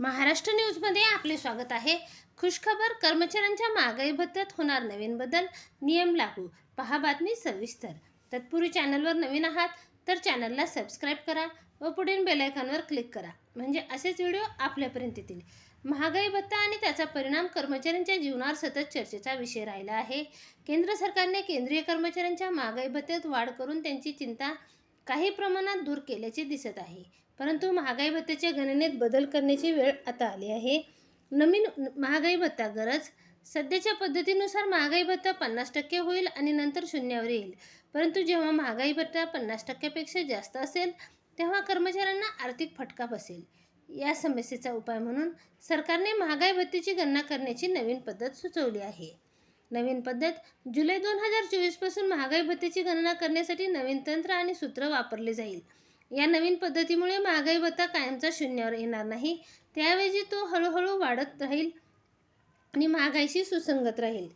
महाराष्ट्र न्यूजमध्ये आपले स्वागत आहे. खुशखबर कर्मचाऱ्यांच्या महागाई भत्त्यात होणार नवीन बदल नियम लागू. पहा बातमी सविस्तर. तत्पूर्वी चॅनलवर नवीन आहात तर चॅनलला सबस्क्राईब करा व पुढील बेलायकॉनवर क्लिक करा. म्हणजे असेच व्हिडिओ आपल्यापर्यंत येतील. महागाई भत्ता आणि त्याचा परिणाम कर्मचाऱ्यांच्या जीवनावर सतत चर्चेचा विषय राहिला आहे. केंद्र सरकारने केंद्रीय कर्मचाऱ्यांच्या महागाई भत्त्यात वाढ करून त्यांची चिंता काही प्रमाणात दूर केल्याचे दिसत आहे. परंतु महागाई भत्त्याच्या गणनेत बदल करण्याची वेळ आता आली आहे. नवीन महागाई भत्ता गरज. सध्याच्या पद्धतीनुसार महागाई भत्ता पन्नास टक्के होईल आणि नंतर शून्यावर येईल. परंतु जेव्हा महागाई भत्ता पन्नास टक्क्यापेक्षा जास्त असेल तेव्हा कर्मचाऱ्यांना आर्थिक फटका बसेल. या समस्येचा उपाय म्हणून सरकारने महागाई भत्तेची गणना करण्याची नवीन पद्धत सुचवली आहे. नवीन पद्धत. जुलै दोन हजार चोवीसपासून महागाई भत्त्याची गणना करण्यासाठी नवीन तंत्र आणि सूत्र वापरले जाईल. या नवीन पद्धतीमुळे महागाई भत्ता कायमचा शून्यावर येणार नाही. त्याऐवजी तो हळूहळू वाढत राहील आणि महागाईशी सुसंगत राहील.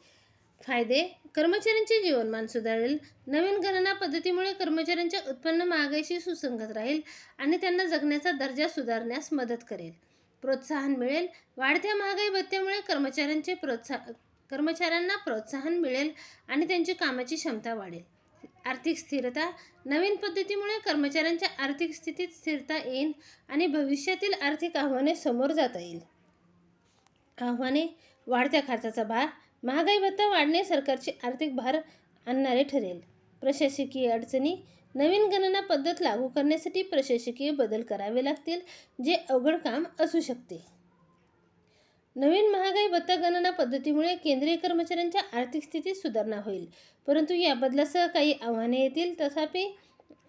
फायदे कर्मचाऱ्यांचे जीवनमान सुधारेल. नवीन गणना पद्धतीमुळे कर्मचाऱ्यांचे उत्पन्न महागाईशी सुसंगत राहील आणि त्यांना जगण्याचा दर्जा सुधारण्यास मदत करेल. प्रोत्साहन मिळेल. वाढत्या महागाई भत्त्यामुळे कर्मचाऱ्यांचे प्रोत्साह कर्मचाऱ्यांना प्रोत्साहन मिळेल आणि त्यांची कामाची क्षमता वाढेल. आर्थिक स्थिरता नवीन पद्धतीमुळे कर्मचाऱ्यांच्या आर्थिक स्थितीत स्थिरता येईल आणि भविष्यातील आर्थिक आव्हाने समोर जाता येईल. आव्हाने वाढत्या खर्चाचा भार महागाई भत्ता वाढणे सरकारचे आर्थिक भार आणणारे ठरेल. प्रशासकीय अडचणी नवीन गणना पद्धत लागू करण्यासाठी प्रशासकीय बदल करावे लागतील जे अवघड काम असू शकते. नवीन महागाई भत्ता गणना पद्धतीमुळे केंद्रीय कर्मचाऱ्यांच्या आर्थिक स्थितीत सुधारणा होईल. परंतु या बदलासह काही आव्हाने येतील तथापि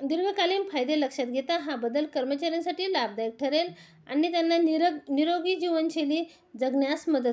दीर्घकालीन फायदे लक्षात घेता हा बदल कर्मचाऱ्यांसाठी लाभदायक ठरेल आणि त्यांना निरोग निरोगी जीवनशैली जगण्यास मदत